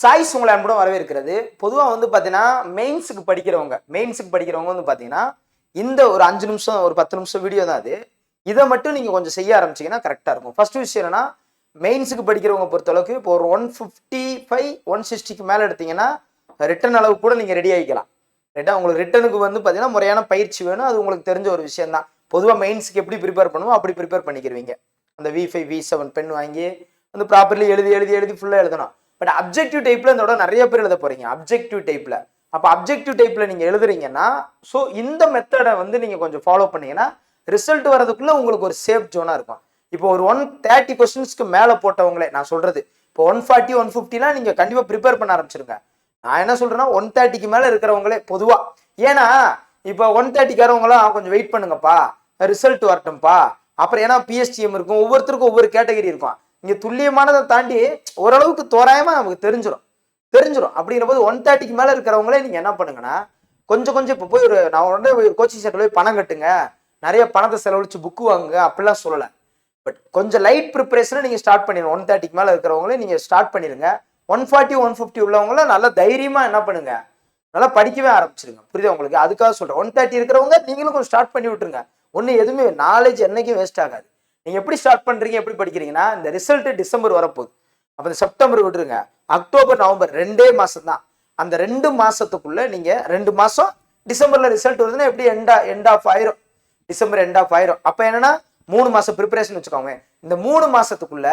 Choice உங்களை அன்புடன் வரவேற்கிறது. பொதுவாக வந்து பார்த்தீங்கன்னா மெயின்ஸுக்கு படிக்கிறவங்க மெயின்ஸுக்கு படிக்கிறவங்க வந்து பார்த்தீங்கன்னா இந்த ஒரு அஞ்சு நிமிஷம் ஒரு பத்து நிமிஷம் வீடியோ தான் அது. இதை மட்டும் நீங்கள் கொஞ்சம் செய்ய ஆரம்பிச்சீங்கன்னா கரெக்டாக இருக்கும். ஃபர்ஸ்ட் விஷயம் என்னன்னா மெயின்ஸுக்கு படிக்கிறவங்க பொறுத்தளவுக்கு இப்போ ஒரு ஒன் ஃபிஃப்டி ஃபைவ் ஒன் சிக்ஸ்டிக்கு மேலே எடுத்தீங்கன்னா ரிட்டன் அளவு கூட நீங்கள் ரெடி ஆகிக்கலாம் ரைட்டா உங்களுக்கு ரிட்டனுக்கு வந்து பார்த்தீங்கன்னா முறையான பயிற்சி வேணும். அது உங்களுக்கு தெரிஞ்ச ஒரு விஷயம் தான். பொதுவாக மெயின்ஸுக்கு எப்படி ப்ரிப்பேர் பண்ணுவோம் அப்படி ப்ரிப்பேர் பண்ணிக்கிறவங்க அந்த V five V seven pen வாங்கி வந்து ப்ராப்பர்லி எழுதி எழுதி எழுதி ஃபுல்லாக எழுதணும். பட் அப்ஜெக்டிவ் டைப்பில் இதோட நிறைய பேர் எழுத போகிறீங்க அப்ஜெக்டிவ் டைப்பில் அப்போ அப்ஜெக்டிவ் டைப்பில் நீங்கள் எழுதுறீங்கன்னா ஸோ இந்த மெத்தடை வந்து நீங்கள் கொஞ்சம் ஃபாலோ பண்ணீங்கன்னா ரிசல்ட் வரதுக்குள்ளே உங்களுக்கு ஒரு சேஃப் ஜோனாக இருக்கும். இப்போ ஒரு ஒன் தேர்ட்டி கொஸ்டின்ஸ்க்கு மேலே போட்டவங்களே நான் சொல்கிறது இப்போ ஒன் ஃபார்ட்டி ஒன் ஃபிஃப்டிலாம் நீங்கள் கண்டிப்பாக ப்ரிப்பேர் பண்ண ஆரம்பிச்சிருங்க. நான் என்ன சொல்றேன்னா ஒன் தேர்ட்டிக்கு மேலே இருக்கிறவங்களே பொதுவாக ஏன்னா இப்போ ஒன் தேர்ட்டிக்காரவங்களாம் கொஞ்சம் வெயிட் பண்ணுங்கப்பா ரிசல்ட் வரட்டும்ப்பா அப்புறம் ஏன்னா பிஎஸ்டிஎம் இருக்கும் ஒவ்வொருத்தருக்கும் ஒவ்வொரு கேட்டகரி இருக்கும். இங்கே துல்லியமானதை தாண்டி ஓரளவுக்கு தோராயமாக நமக்கு தெரிஞ்சிடும் தெரிஞ்சிடும் அப்படிங்கிற போது ஒன் தேர்ட்டிக்கு மேலே இருக்கிறவங்களே நீங்கள் என்ன பண்ணுங்கன்னா கொஞ்சம் கொஞ்சம் இப்போ போய் ஒரு நான் உடனே கோச்சிங் சென்டர் போய் பணம் கட்டுங்க. நிறைய பணத்தை செலவழிச்சு புக்கு வாங்குங்க. அப்படிலாம் சொல்லலை. பட் கொஞ்சம் லைட் ப்ரிப்பரேஷனை நீங்கள் ஸ்டார்ட் பண்ணிடுங்க ஒன் தேர்ட்டிக்கு மேலே இருக்கிறவங்களே நீங்கள் ஸ்டார்ட் பண்ணிடுங்க ஒன் ஃபார்ட்டி ஒன் ஃபிஃப்டி உள்ளவங்கள நல்லா தைரியமாக என்ன பண்ணுங்க. நல்லா படிக்கவே ஆரம்பிச்சிருங்க. புரியுதா உங்களுக்கு? அதுக்காக சொல்கிறேன் ஒன் தேர்ட்டி இருக்கிறவங்க நீங்களும் கொஞ்சம் ஸ்டார்ட் பண்ணி விட்டுருங்க. ஒன்றும் எதுவுமே நாலேஜ் என்றைக்கும் வேஸ்ட் ஆகாது. நீங்கள் எப்படி ஸ்டார்ட் பண்ணுறீங்க எப்படி படிக்கிறீங்கன்னா இந்த ரிசல்ட்டு டிசம்பர் வரப்போகுது. அப்போ இந்த செப்டம்பர் விட்டுருங்க. அக்டோபர் நவம்பர் ரெண்டே மாதம் தான் அந்த ரெண்டு மாதத்துக்குள்ளே நீங்கள் ரெண்டு மாதம் டிசம்பரில் ரிசல்ட் வருதுன்னா எப்படி எண்டா எண்ட் ஆஃப் ஆயிரும். டிசம்பர் எண்ட் ஆஃப் ஆயிரும். அப்போ என்னன்னா மூணு மாதம் ப்ரிப்பரேஷன் வச்சுக்கோங்க. இந்த மூணு மாதத்துக்குள்ள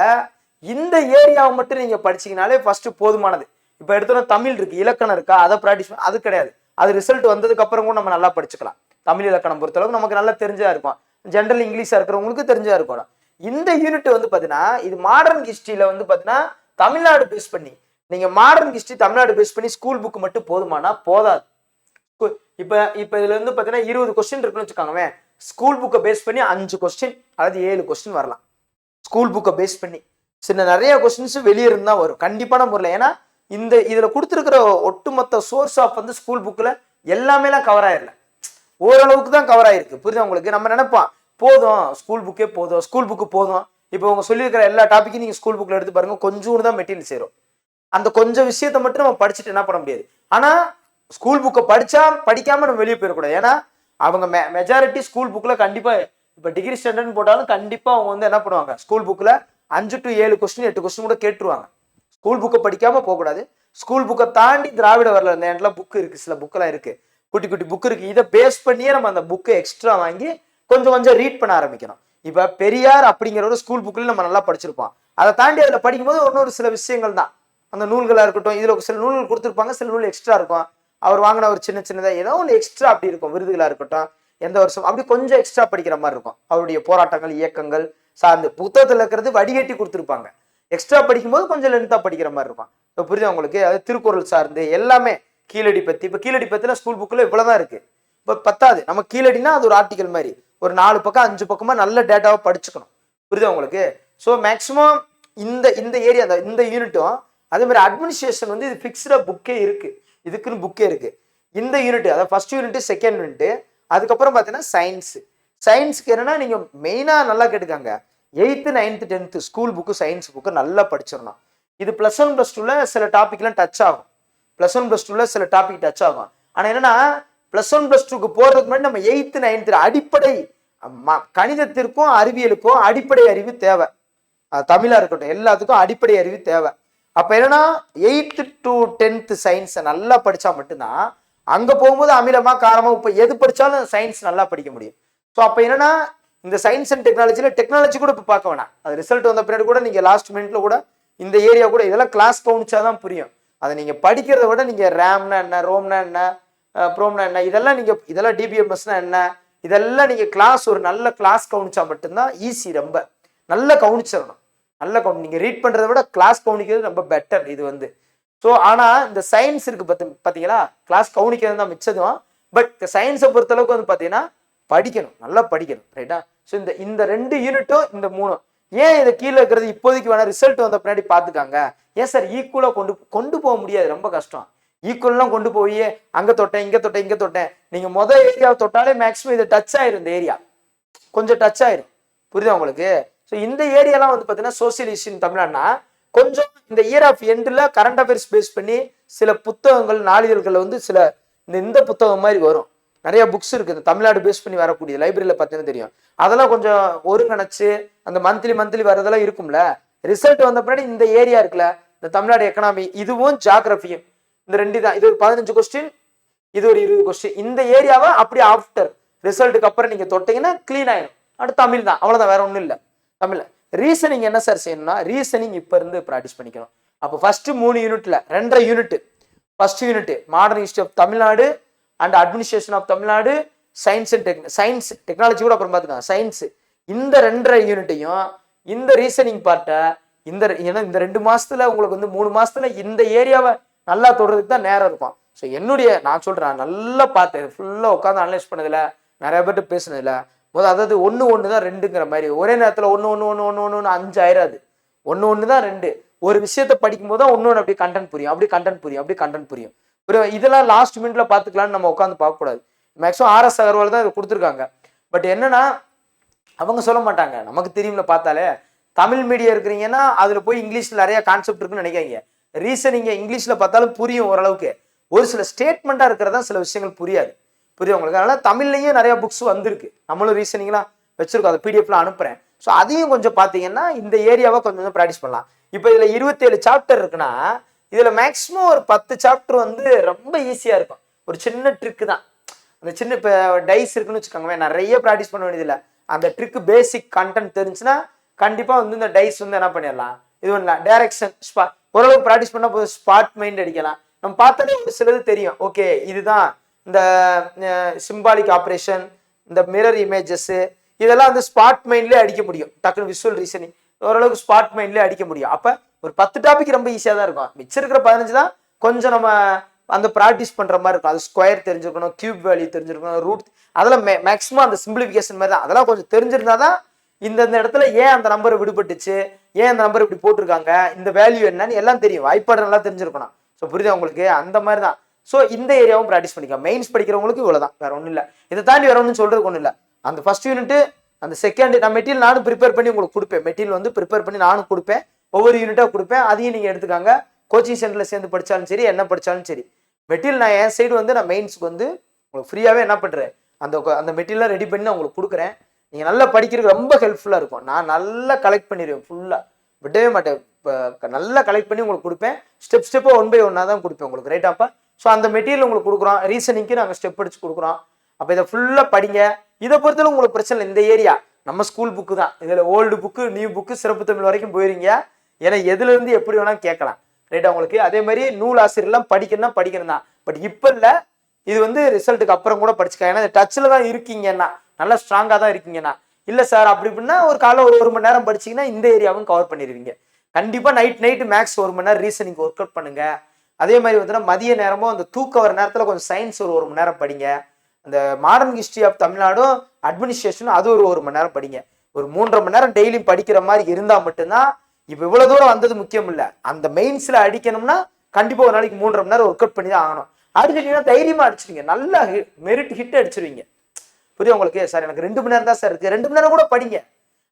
இந்த ஏரியாவை மட்டும் நீங்கள் படிச்சீங்கனாலே ஃபஸ்ட்டு போதுமானது. இப்போ எடுத்தோன்னா தமிழ் இருக்கு இலக்கணம் இருக்கா அதை ப்ராக்டிஸ் அது கிடையாது. அது ரிசல்ட் வந்ததுக்கப்புறம் கூட நம்ம நல்லா படிச்சுக்கலாம். தமிழ் இலக்கணம் பொறுத்தளவுக்கு நமக்கு நல்லா தெரிஞ்சதாக இருக்கும். ஜென்ரல் இங்கிலீஷாக இருக்கிறவங்களுக்கு தெரிஞ்சா இருக்கும் இந்த யூனிட் வந்து பார்த்தீங்கன்னா இது மாடர்ன் ஹிஸ்ட்ரியில் வந்து பார்த்தீங்கன்னா தமிழ்நாடு பேஸ் பண்ணி நீங்கள் மாடர்ன் ஹிஸ்ட்ரி தமிழ்நாடு பேஸ் பண்ணி ஸ்கூல் புக்கு மட்டும் போதுமானா போதாது. இப்போ இப்போ இதில் வந்து பார்த்தீங்கன்னா இருபது கொஸ்டின் இருக்குன்னு வச்சுக்கோங்களேன். ஸ்கூல் புக்கை பேஸ் பண்ணி அஞ்சு கொஸ்டின் அதாவது ஏழு கொஸ்டின் வரலாம். ஸ்கூல் புக்கை பேஸ் பண்ணி. சின்ன நிறைய கொஸ்டின்ஸ் வெளியே இருந்தால் வரும். கண்டிப்பான முறையில். ஏன்னா இந்த இதில் கொடுத்துருக்கிற ஒட்டுமொத்த சோர்ஸ் ஆஃப் வந்து ஸ்கூல் புக்கில் எல்லாமேலாம் கவர் ஆயிடல ஓரளவுக்கு தான் கவர் ஆயிருக்கு. புரியுதா உங்களுக்கு? நம்ம நினைப்போம் போதும் ஸ்கூல் புக்கே போதும் ஸ்கூல் புக்கு போதும். இப்போ உங்க சொல்லியிருக்கிற எல்லா டாப்பிக்கும் நீங்க ஸ்கூல் புக்கில் எடுத்து பாருங்க கொஞ்சோண்டு தான் மெட்டீரியல் சேரும். அந்த கொஞ்சம் விஷயத்தை மட்டும் நம்ம படிச்சுட்டு என்ன பண்ண முடியாது. ஆனா ஸ்கூல் புக்கை படிச்சா படிக்காம நம்ம வெளியே போயிடக்கூடாது. ஏன்னா அவங்க மெ மெஜாரிட்டி ஸ்கூல் புக்கில் கண்டிப்பா இப்போ டிகிரி ஸ்டாண்டர்ட்னு போட்டாலும் கண்டிப்பா அவங்க வந்து என்ன பண்ணுவாங்க? ஸ்கூல் புக்கில் அஞ்சு டு ஏழு கொஸ்டின் எட்டு கொஸ்டின் கூட கேட்டுருவாங்க. ஸ்கூல் புக்கை படிக்காம போகக்கூடாது. ஸ்கூல் புக்கை தாண்டி திராவிட வரல இந்த இடத்துல புக் இருக்கு சில புக்கெல்லாம் இருக்கு. குட்டி குட்டி புக் இருக்கு. இதை பேஸ் பண்ணியே நம்ம அந்த புக்கை எக்ஸ்ட்ரா வாங்கி கொஞ்சம் கொஞ்சம் ரீட் பண்ண ஆரம்பிக்கணும். இப்போ பெரியார் அப்படிங்கிற ஒரு ஸ்கூல் புக்கில் நம்ம நல்லா படிச்சிருப்போம். அதை தாண்டி அதில் படிக்கும்போது இன்னொரு சில விஷயங்கள் தான். அந்த நூல்களாக இருக்கட்டும் இதில் சில நூல்கள் கொடுத்துருப்பாங்க சில நூல் எக்ஸ்ட்ரா இருக்கும். அவர் வாங்கின ஒரு சின்ன சின்னதாக ஏதோ ஒன்று எக்ஸ்ட்ரா அப்படி இருக்கும். விருதுகளாக இருக்கட்டும் எந்த வருஷம் அப்படி கொஞ்சம் எக்ஸ்ட்ரா படிக்கிற மாதிரி இருக்கும். அவருடைய போராட்டங்கள் இயக்கங்கள் சார்ந்து. புத்தகத்தில் இருக்கிறது வடிகட்டி கொடுத்துருப்பாங்க. எக்ஸ்ட்ரா படிக்கும்போது கொஞ்சம் லென்த்தாக படிக்கிற மாதிரி இருக்கும். இப்போ புரியுது உங்களுக்கு? அது திருக்குறள் சார்ந்து எல்லாமே கீழடி பத்தி. இப்போ கீழடி பத்தின ஸ்கூல் புக்கில் இவ்வளோதான் இருக்கு. இப்போ பத்தாது. நம்ம கீழடினா அது ஒரு ஆர்டிக்கல் மாதிரி. ஒரு நாலு பக்கம் அஞ்சு பக்கமா நல்ல டேட்டாவை படிச்சுக்கணும். புரியுதா உங்களுக்கு? ஸோ மேக்ஸிமம் இந்த இந்த ஏரியா இந்த யூனிட்டும் அதே மாதிரி அட்மினிஸ்ட்ரேஷன் வந்து இது ஃபிக்ஸ்டாக புக்கே இருக்கு. இதுக்குன்னு புக்கே இருக்கு. இந்த யூனிட் அதாவது ஃபர்ஸ்ட் யூனிட் செகண்ட் யூனிட் அதுக்கப்புறம் பார்த்தீங்கன்னா சயின்ஸ் சயின்ஸ்க்கு என்னன்னா நீங்க மெயினாக நல்லா கேட்டுக்காங்க. Eighth ninth tenth school book science book நல்லா படிச்சிடணும். இது ப்ளஸ் ஒன் ப்ளஸ் டூவில் சில டாபிக்லாம் டச் ஆகும். ப்ளஸ் ஒன் ப்ளஸ் டூவில் சில டாபிக் டச் ஆகும். ஆனால் என்னன்னா ப்ளஸ் ஒன் ப்ளஸ் டூக்கு போகிறதுக்கு முன்னாடி நம்ம எயித்து நைன்த்து அடிப்படை ம- கணிதத்திற்கும் அறிவியலுக்கும் அடிப்படை அறிவு தேவை. தமிழாக இருக்கட்டும் எல்லாத்துக்கும் அடிப்படை அறிவு தேவை. அப்போ என்னன்னா எயித்து டு டென்த்து சயின்ஸை நல்லா படித்தா மட்டும்தான் அங்கே போகும்போது அமிலமாக காரமாக இப்போ எது படித்தாலும் சயின்ஸ் நல்லா படிக்க முடியும். ஸோ அப்போ என்னன்னா இந்த சயின்ஸ் அண்ட் டெக்னாலஜியில் டெக்னாலஜி கூட இப்போ பார்க்க வேணாம். அது ரிசல்ட் வந்த பின்னாடி கூட நீங்கள் லாஸ்ட் மினிட்ல கூட இந்த ஏரியா கூட இதெல்லாம் கிளாஸ் கவனிச்சாதான் புரியும். அதை நீங்கள் படிக்கிறத விட நீங்கள் ரேம்னா என்ன ரோம்னா என்ன ப்ரோம்னா என்ன இதெல்லாம் நீங்கள் இதெல்லாம் டிபிஎம்எஸ்னா என்ன இதெல்லாம் நீங்கள் கிளாஸ் ஒரு நல்ல கிளாஸ் கவனிச்சா மட்டும்தான் ஈஸி ரொம்ப. நல்லா கவனிச்சிடணும். நல்ல கவனி நீங்கள் ரீட் பண்ணுறத விட கிளாஸ் கவனிக்கிறது ரொம்ப பெட்டர் இது வந்து. ஸோ ஆனால் இந்த சயின்ஸ் இருக்கு பார்த்து பார்த்தீங்களா கிளாஸ் கவனிக்கிறது தான் மிச்சதும். பட் சயின்ஸை பொறுத்தளவுக்கு வந்து பார்த்தீங்கன்னா படிக்கணும். நல்லா படிக்கணும். ரைட்டா ஸோ இந்த இந்த ரெண்டு யூனிட்டும் இந்த மூணும். ஏன் இதை கீழே இருக்கிறது இப்போதைக்கு வேணா ரிசல்ட் வந்த பின்னாடி பார்த்துக்காங்க. ஏன் சார் ஈக்குவலாக கொண்டு கொண்டு போக முடியாது. ரொம்ப கஷ்டம். ஈக்குவல்லாம் கொண்டு போய் அங்கே தொட்டேன் இங்க தொட்டேன் இங்கே தொட்டேன். நீங்க மொதல் ஏரியாவை தொட்டாலே மேக்ஸிமம் இது டச் ஆயிரும் இந்த ஏரியா கொஞ்சம் டச் ஆயிரும். புரியுதா உங்களுக்கு? ஸோ இந்த ஏரியாலாம் வந்து பார்த்தீங்கன்னா சோசியல் இஷ்யூ தமிழ்நாடுனா கொஞ்சம் இந்த இயர் ஆஃப் எண்டில் கரண்ட் அஃபேர்ஸ் பேஸ் பண்ணி சில புத்தகங்கள் நாளிதழ்களில் வந்து சில இந்த இந்த புத்தகம் மாதிரி வரும். நிறைய புக்ஸ் இருக்குது தமிழ்நாடு பேஸ் பண்ணி வரக்கூடிய லைப்ரரியில் பார்த்தீங்கன்னா தெரியும். அதெல்லாம் கொஞ்சம் ஒருங்கிணைச்சு அந்த மந்த்லி மந்த்லி வரதெல்லாம் இருக்கும்ல. ரிசல்ட் வந்த பின்னாடி இந்த ஏரியா இருக்குல்ல. இந்த தமிழ்நாடு எக்கனாமி இதுவும் ஜாகிரபியும் இந்த ரெண்டு தான். இது ஒரு பதினஞ்சு கொஸ்டின் இது ஒரு இருபது கொஸ்டின் இந்த ஏரியாவை அப்படி ஆஃப்டர் ரிசல்ட்டுக்கு அப்புறம் நீங்க தொட்டீங்கன்னா க்ளீன் ஆயிடும் அடுத்து தமிழ் தான். அவ்வளவுதான். வேற ஒன்றும் இல்லை. தமிழ் ரீசனிங் என்ன சார் செய்யணும்னா ரீசனிங் இப்போ இருந்து ப்ராக்டிஸ் பண்ணிக்கணும். அப்போ ஃபர்ஸ்ட் மூணு யூனிட்ல ரெண்டரை unit first unit modern history of Tamil Nadu and administration of Tamil Nadu science and tech science technology கூட அப்புறம் பார்த்துக்கலாம் சயின்ஸ் இந்த ரெண்டரை யூனிட்டையும் இந்த ரீசனிங் பார்ட்டை இந்த ஏன்னா இந்த ரெண்டு மாசத்துல உங்களுக்கு வந்து மூணு மாசத்துல இந்த ஏரியாவை நல்லா தொடுறதுக்கு தான் நேரம் இருக்கும். ஸோ என்னுடைய நான் சொல்றேன் நல்லா பார்த்தேன். ஃபுல்லாக உட்காந்து அனலைஸ் பண்ணதில்ல நிறைய பேர்கிட்ட பேசுனதில்ல முதல் அதாவது ஒன்று ஒன்று தான் ரெண்டுங்கிற மாதிரி. ஒரே நேரத்தில் ஒன்று ஒன்று ஒன்று ஒன்று ஒன்று ஒன்று அஞ்சு ஆயிராது. ஒன்று ஒன்று தான் ரெண்டு. ஒரு விஷயத்தை படிக்கும் போது தான் ஒன்று அப்படி கண்டென்ட் புரியும். அப்படி கண்டென்ட் புரியும் அப்படி கண்டென்ட் புரியும். ஒரு இதெல்லாம் லாஸ்ட் மினிட்ல பார்த்துக்கலான்னு நம்ம உட்காந்து பார்க்கக்கூடாது. மேக்ஸிமம் ஆர்எஸ் அகர்வால் தான் இதை கொடுத்துருக்காங்க. பட் என்னன்னா அவங்க சொல்ல மாட்டாங்க. நமக்கு தெரியும்ல பார்த்தாலே. தமிழ் மீடியம் இருக்கிறீங்கன்னா அதுல போய் இங்கிலீஷ்ல நிறைய கான்செப்ட் இருக்குன்னு நினைக்காங்க ரீசனிங்க இங்கிலீஷ்ல பார்த்தாலும் புரியும் ஓரளவுக்கு. ஒரு சில ஸ்டேட்மெண்ட்டாக இருக்கிறதா சில விஷயங்கள் புரியாது. புரியும் உங்களுக்கு? அதனால தமிழ்லையும் நிறைய புக்ஸ் வந்திருக்கு. நம்மளும் ரீசனிங்லாம் வச்சிருக்கோம். அதை பிடிஎஃப்லாம் அனுப்புறேன். ஸோ அதையும் கொஞ்சம் பார்த்தீங்கன்னா இந்த ஏரியாவை கொஞ்சம் கொஞ்சம் ப்ராக்டிஸ் பண்ணலாம். இப்போ இதில் இருபத்தேழு சாப்டர் இருக்குன்னா இதில் மேக்ஸிமம் ஒரு பத்து சாப்டர் வந்து ரொம்ப ஈஸியாக இருக்கும். ஒரு சின்ன ட்ரிக்கு தான். அந்த சின்ன இப்போ டைஸ் இருக்குன்னு வச்சுக்கோங்களேன் நிறைய ப்ராக்டிஸ் பண்ண வேண்டியதில்லை அந்த ட்ரிக்கு பேசிக் கண்டென்ட் தெரிஞ்சுன்னா கண்டிப்பாக வந்து இந்த டைஸ் வந்து என்ன பண்ணிடலாம்? இது பண்ணலாம் டைரக்ஷன் ஸ்பா ஓரளவுக்கு ப்ராக்டிஸ் பண்ணால் போதும் ஸ்பாட் மைண்ட் அடிக்கலாம். நம்ம பார்த்தாலே ஒரு சிலது தெரியும். ஓகே இதுதான் இந்த சிம்பாலிக் ஆப்ரேஷன் இந்த மிரர் இமேஜஸ்ஸு இதெல்லாம் வந்து ஸ்பாட் மைண்ட்லேயே அடிக்க முடியும். டக்குனு விஷுவல் ரீசனிங் ஓரளவுக்கு ஸ்பாட் மைண்ட்லேயே அடிக்க முடியும். அப்போ ஒரு பத்து டாபிக் ரொம்ப ஈஸியாக தான் இருக்கும். மிச்சம் இருக்கிற பதினஞ்சு தான் கொஞ்சம் நம்ம அந்த ப்ராக்டிஸ் பண்ணுற மாதிரி இருக்கும். அது ஸ்கொயர் தெரிஞ்சிருக்கணும் கியூப் வேல்யூ தெரிஞ்சிருக்கணும் ரூட் அதெல்லாம் மே மேக்ஸிமம் அந்த சிம்பிளிஃபிகேஷன் மாதிரி தான். அதெல்லாம் கொஞ்சம் தெரிஞ்சிருந்தா தான் இந்தந்த இடத்துல ஏன் அந்த நம்பர் விடுபட்டுச்சு ஏன் அந்த நம்பர் இப்படி போட்டிருக்காங்க இந்த வேல்யூ என்னன்னு எல்லாம் தெரியும். வாய்ப்பாடு நல்லா தெரிஞ்சிருக்கணும். ஸோ புரியுதா உங்களுக்கு? அந்த மாதிரி தான். ஸோ இந்த ஏரியாவும் ப்ராக்டிஸ் பண்ணிக்கலாம். மெயின்ஸ் படிக்கிறவங்களுக்கு இவ்வளோ தான் வேற ஒன்றும் இல்லை. இதை தாண்டி வேற ஒன்றும் சொல்றதுக்கு ஒன்றும் இல்லை. அந்த ஃபர்ஸ்ட் யூனிட்டு அந்த செகண்ட் நான் மெட்டீரியல் நானும் ப்ரிப்பேர் பண்ணி உங்களுக்கு கொடுப்பேன். மெட்டீரியல் வந்து ப்ரிப்பேர் பண்ணி நானும் கொடுப்பேன். ஒவ்வொரு யூனிட்டாக கொடுப்பேன். அதையும் நீங்கள் எடுத்துக்காங்க. கோச்சிங் சென்டரில் சேர்ந்து படித்தாலும் சரி என்ன படித்தாலும் சரி. மெட்டீரியல் நான் என் சைடு வந்து நான் மெயின்ஸுக்கு வந்து உங்களுக்கு ஃப்ரீயாகவே என்ன பண்ணுறேன் அந்த அந்த மெட்டீரியலை ரெடி பண்ணி நான் உங்களுக்கு கொடுக்குறேன். நீங்கள் நல்லா படிக்கிறதுக்கு ரொம்ப ஹெல்ப்ஃபுல்லாக இருக்கும். நான் நல்லா கலெக்ட் பண்ணிடுவேன் ஃபுல்லாக விடவே மாட்டேன். இப்போ நல்லா கலெக்ட் பண்ணி உங்களுக்கு கொடுப்பேன். ஸ்டெப் ஸ்டெப்பாக ஒன் பை ஒன்னாக தான் கொடுப்பேன் உங்களுக்கு ரைட்டாப்பா ஸோ அந்த மெட்டீரியல் உங்களுக்கு கொடுக்குறோம். ரீசனிங்க்கு நாங்கள் ஸ்டெப் அடிச்சு கொடுக்குறோம். அப்போ இதை ஃபுல்லாக படிங்க. இதை பொறுத்தவரை உங்களுக்கு பிரச்சனை இல்லை. இந்த ஏரியா நம்ம ஸ்கூல் புக்கு தான். இதில் ஓல்டு புக்கு நியூ புக்கு சிறப்பு தமிழ் வரைக்கும் போயிருங்க. ஏன்னா எதுலேருந்து எப்படி வேணாலும் கேட்கலாம். ரைட்டா உங்களுக்கு அதே மாதிரி நூல் ஆசிரியர்லாம் படிக்கணும்னா படிக்கணும் தான். பட் இப்போ இல்லை இது வந்து ரிசல்ட்டுக்கு அப்புறம் கூட படிச்சுக்கலாம். ஏன்னா டச்சில் தான் இருக்கீங்கன்னா நல்லா ஸ்ட்ராங்காக தான் இருக்கீங்கன்னா இல்லை சார் அப்படி இப்படின்னா ஒரு காலை ஒரு ஒரு மணி நேரம் படிச்சீங்கன்னா இந்த ஏரியாவும் கவர் பண்ணிடுவீங்க. கண்டிப்பாக நைட் நைட்டு மேக்ஸ் ஒரு மணி நேரம் ரீசனிங் ஒர்க் அவுட் பண்ணுங்க. அதே மாதிரி பார்த்தீங்கன்னா மதிய நேரமும் அந்த தூக்க வர நேரத்தில் கொஞ்சம் சயின்ஸ் ஒரு ஒரு மணி நேரம் படிங்க. அந்த மாடர்ன் ஹிஸ்ட்ரி ஆஃப் தமிழ்நாடும் அட்மினிஸ்ட்ரேஷனும் அது ஒரு ஒரு மணி நேரம் படிங்க. ஒரு மூன்றரை மணி நேரம் டெய்லியும் படிக்கிற மாதிரி இருந்தால் மட்டும்தான் இப்போ இவ்வளோ தூரம் வந்தது முக்கியம் இல்லை. அந்த மெயின்ஸில் அடிக்கணும்னா கண்டிப்பாக ஒரு நாளைக்கு மூன்றரை மணி நேரம் ஒர்க் அவுட் பண்ணி தான் ஆகணும். அடிச்சிட்டிங்கன்னா தைரியமாக அடிச்சிருவீங்க நல்லா மெரிட் ஹிட் அடிச்சிருவீங்க. புரியும் உங்களுக்கு? சார் எனக்கு ரெண்டு மணி நேரம் தான் சார் இருக்குது ரெண்டு மணி நேரம் கூட படிங்க.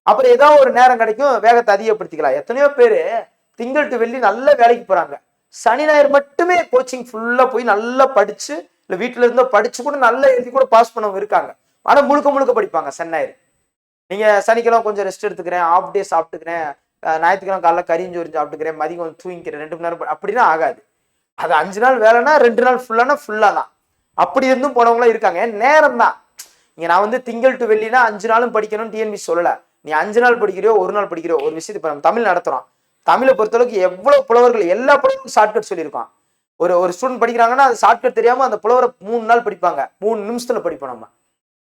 அப்புறம் ஏதாவது ஒரு நேரம் கிடைக்கும் வேகத்தை அதிகப்படுத்திக்கலாம். எத்தனையோ பேர் திங்கள் டு வெள்ளி நல்ல வேலைக்கு போகிறாங்க சனி ஞாயிறு மட்டுமே கோச்சிங் ஃபுல்லாக போய் நல்லா படித்து இல்லை வீட்டில் இருந்தோ படித்து கூட நல்லா எழுதி கூட பாஸ் பண்ணவங்க இருக்காங்க. ஆனால் முழுக்க முழுக்க படிப்பாங்க சனி ஞாயிறு. நீங்க சனிக்கிழமை கொஞ்சம் ரெஸ்ட் எடுத்துக்கிறேன் ஆஃப் டே சாப்பிட்டுக்கிறேன் ஞாயிற்றுக்கிழமை காலைல கறிஞ்சோறு சாப்பிட்டுக்கிறேன் மதியம் கொஞ்சம் தூங்கிக்கிறேன் ரெண்டு மணி நேரம் அப்படின்னா ஆகாது. அது அஞ்சு நாள் வேலைன்னா ரெண்டு நாள் ஃபுல்லானா ஃபுல்லாக தான். அப்படி இருந்தும் போனவங்களாம் இருக்காங்க. நேரம் தான். இங்க நான் வந்து திங்கள் டு வெள்ளினா அஞ்சு நாளும் படிக்கணும்னு டிஎன்பி சொல்லல. நீ அஞ்சு நாள் படிக்கிறியோ ஒரு நாள் படிக்கிறியோ ஒரு விஷயத்தை இப்போ நம்ம தமிழ் நடத்துறோம். தமிழை பொறுத்தளவுக்கு எவ்வளவு புலவர்கள் எல்லா புலவருக்கும் ஷார்ட்கட் சொல்லியிருக்கோம். ஒரு ஒரு ஸ்டூடெண்ட் படிக்கிறாங்கன்னா அது ஷார்ட்கட் தெரியாமல் அந்த புலவரை மூணு நாள் படிப்பாங்க. மூணு நிமிஷத்துல படிப்போம் நம்ம.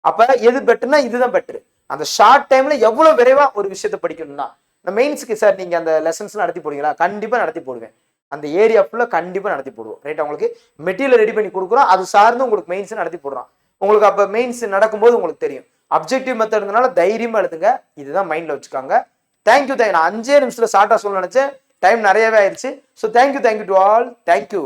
அப்போ எது பெட்டர்னா இதுதான் பெட்டர் அந்த ஷார்ட் டைம்ல எவ்வளவு விரைவா ஒரு விஷயத்தை படிக்கணும்னா இந்த மெயின்ஸுக்கு சார் நீங்கள் அந்த லெசன்ஸ் நடத்தி போடுவீங்களா? கண்டிப்பாக நடத்தி போடுவேன். அந்த ஏரியா ஃபுல்லாக கண்டிப்பாக நடத்தி போடுவோம். ரைட் உங்களுக்கு மெட்டீரியல் ரெடி பண்ணி கொடுக்குறோம். அது சார்ந்து உங்களுக்கு மெயின்ஸ் நடத்தி போடுறோம். உங்களுக்கு அப்போ மெயின்ஸ் நடக்கும்போது உங்களுக்கு தெரியும். அப்ஜெக்டிவ் மெத்தட்னால தைரியமாக எழுதுங்க இதுதான் மைண்டில் வச்சுக்காங்க. தேங்க்யூ தேங்க் நான் அஞ்சே நிமிஷத்தில் ஷார்ட்டாக சொல்ல நினச்சேன். டைம் நிறையவே ஆயிடுச்சு so thank you thank you to all thank you